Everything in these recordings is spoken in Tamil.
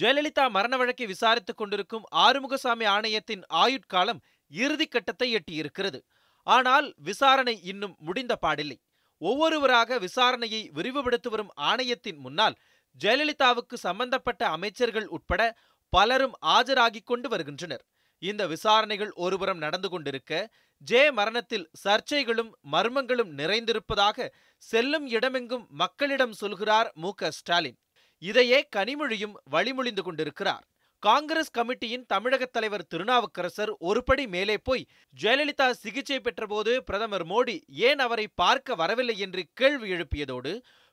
ஜெயலலிதா மரண வழக்கை விசாரித்துக் கொண்டிருக்கும் ஆறுமுகசாமி ஆணையத்தின் ஆயுட்காலம் இறுதிக்கட்டத்தை எட்டியிருக்கிறது. ஆனால் விசாரணை இன்னும் முடிந்த பாடில்லை. ஒவ்வொருவராக விசாரணையை விரிவுபடுத்தி வரும் ஆணையத்தின் முன்னால் ஜெயலலிதாவுக்கு சம்பந்தப்பட்ட அமைச்சர்கள் உட்பட பலரும் ஆஜராகிக் கொண்டு வருகின்றனர். இந்த விசாரணைகள் ஒருபுறம் நடந்து கொண்டிருக்க ஜே மரணத்தில் சர்ச்சைகளும் மர்மங்களும் நிறைந்திருப்பதாக செல்லும் இடமெங்கும் மக்களிடம் சொல்கிறார் மு க ஸ்டாலின். இதையே கனிமொழியும் வழிமொழிந்து கொண்டிருக்கிறார். காங்கிரஸ் கமிட்டியின் தமிழக தலைவர் திருநாவுக்கரசர் ஒருபடி மேலே போய் ஜெயலலிதா சிகிச்சை பெற்றபோது பிரதமர் மோடி ஏன் அவரை பார்க்க வரவில்லை? என்று கேள்வி எழுப்பியதோடு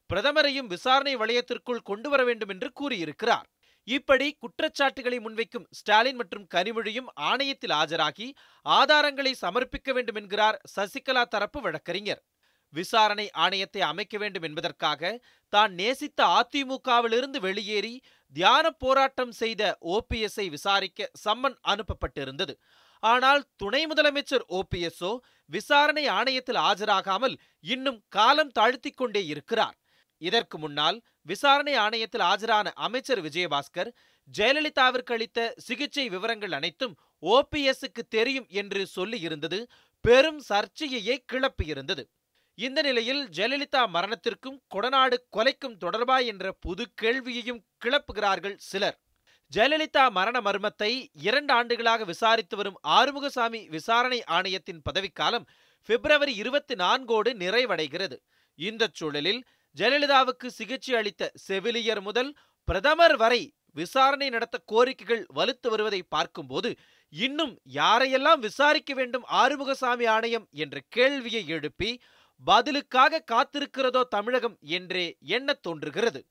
பிரதமரையும் விசாரணை வளையத்திற்குள் கொண்டு வர வேண்டும் என்று கூறியிருக்கிறார். இப்படி குற்றச்சாட்டுகளை முன்வைக்கும் ஸ்டாலின் மற்றும் கனிமொழியும் ஆணையத்தில் ஆஜராகி ஆதாரங்களை சமர்ப்பிக்க வேண்டும் என்கிறார் சசிகலா தரப்பு வழக்கறிஞர். விசாரணை ஆணையத்தை அமைக்க வேண்டும் என்பதற்காக தான் நேசித்த அதிமுகவிலிருந்து வெளியேறி தியான போராட்டம் செய்த ஓபிஎஸ்ஐ விசாரிக்க சம்மன் அனுப்பப்பட்டிருந்தது. ஆனால் துணை முதலமைச்சர் ஓபிஎஸ்ஓ விசாரணை ஆணையத்தில் ஆஜராகாமல் இன்னும் காலம் தாழ்த்தி கொண்டே இருக்கிறார். இதற்கு முன்னால் விசாரணை ஆணையத்தில் ஆஜரான அமைச்சர் விஜயபாஸ்கர் ஜெயலலிதாவிற்கு அளித்த சிகிச்சை விவரங்கள் அனைத்தும் ஓபிஎஸ்க்கு தெரியும் என்று சொல்லியிருந்தது. பெரும் சர்ச்சையையே கிளப்பியிருந்தது. இந்த நிலையில் ஜெயலலிதா மரணத்திற்கும் கொடநாடு கொலைக்கும் தொடர்பா என்ற புது கேள்வியையும் கிளப்புகிறார்கள் சிலர். ஜெயலலிதா மரண மர்மத்தை இரண்டு ஆண்டுகளாக விசாரித்து வரும் ஆறுமுகசாமி விசாரணை ஆணையத்தின் பதவிக்காலம் பிப்ரவரி இருபத்தி நான்கோடு நிறைவடைகிறது. இந்த சூழலில் ஜெயலலிதாவுக்கு சிகிச்சை அளித்த செவிலியர் முதல் பிரதமர் வரை விசாரணை நடத்த கோரிக்கைகள் வலுத்து வருவதை பார்க்கும்போது இன்னும் யாரையெல்லாம் விசாரிக்க வேண்டும் ஆறுமுகசாமி ஆணையம் என்ற கேள்வியை எழுப்பி பதிலுக்காக காத்திருக்கிறதோ தமிழகம் என்றே எண்ணத் தோன்றுகிறது.